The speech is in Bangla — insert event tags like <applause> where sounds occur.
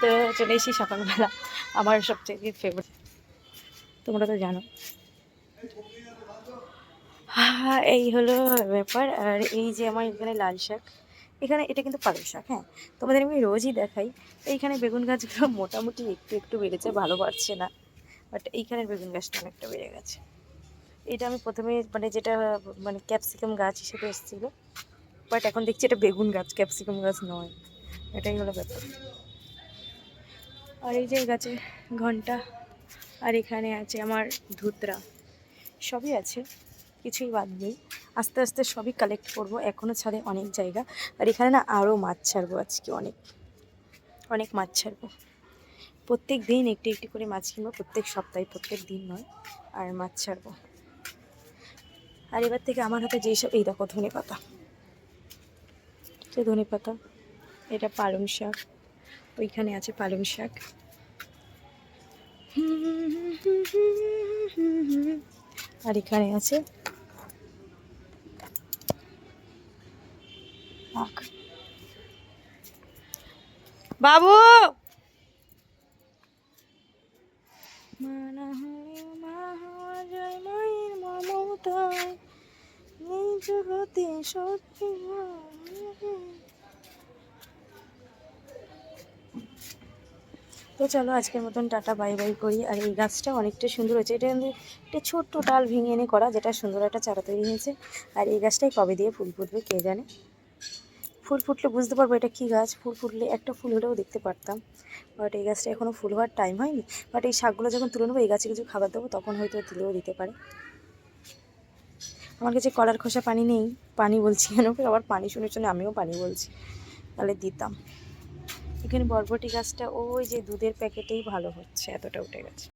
তো চলে এসেছি সকালবেলা। আমার সবচেয়ে ফেভারিট তোমরা তো জানো। এই হলো ব্যাপার। আর এই যে আমার এখানে লাল শাক, এখানে এটা কিন্তু পালং শাক হ্যাঁ? তোমাদের আমি রোজই দেখাই। এইখানে বেগুন গাছগুলো <laughs> মোটামুটি একটু একটু বেড়েছে, ভালো বাড়ছে না। বাট এইখানের বেগুন গাছটা অনেকটা বেড়ে গেছে। এটা আমি প্রথমে মানে যেটা মানে ক্যাপসিকাম গাছ হিসেবে এসেছিল। বাট এখন দেখছি এটা বেগুন গাছ, ক্যাপসিকাম গাছ নয়। এটাই হলো ব্যাপার। আর এই যে গাছে ঘণ্টা, আর এখানে আছে আমার ধুতরা। সবই আছে, কিছুই বাদ নেই। আস্তে আস্তে সবই কালেক্ট করব এখনও ছাড়ে অনেক জায়গা। আর এখানে না আরও মাছ ছাড়বো আজকে অনেক অনেক মাছ ছাড়বো। প্রত্যেক দিন একটু একটু করে মাছ কিনবো, প্রত্যেক সপ্তাহে, প্রত্যেক দিন নয়, আর মাছ ছাড়বো। আর এবার থেকে আমার হাতে যেই সব, এই দেখো ধনে পাতা ধনে পাতা এটা পালং শাক। ওইখানে আছে পালং শাক। আর এখানে আছে। বাবু! মানা মমতায় এই জগতে সত্যি তো চলো আজকের মতন টাটা বাই বাই করি। আর এই গাছটা অনেকটা সুন্দর হয়েছে। এটা একটা ছোট্ট ডাল ভেঙে এনে করা, যেটা সুন্দর একটা চারা তৈরি হয়েছে। আর এই গাছটাই কবে দিয়ে ফুল ফুটবে কে জানে? ফুল ফুটলে বুঝতে পারব এটা কী গাছ। ফুল ফুটলে একটা ফুল হলেও দেখতে পারতাম। বাট এই গাছটা এখনও ফুল হওয়ার টাইম হয়নি। বাট এই শাকগুলো যখন তুলে নেব, এই গাছে কিছু খাবার দেবো, তখন হয়তো তুলেও দিতে পারে। আমার কাছে কলার খোসা পানি নেই। পানি বলছি কেন? আবার পানি শুনে শুনে আমিও পানি বলছি। তাহলে দিতাম। এখানে বরবটি গাছটা ওই যে দুধের প্যাকেটেই ভালো হচ্ছে এতটা উঠে গেছে।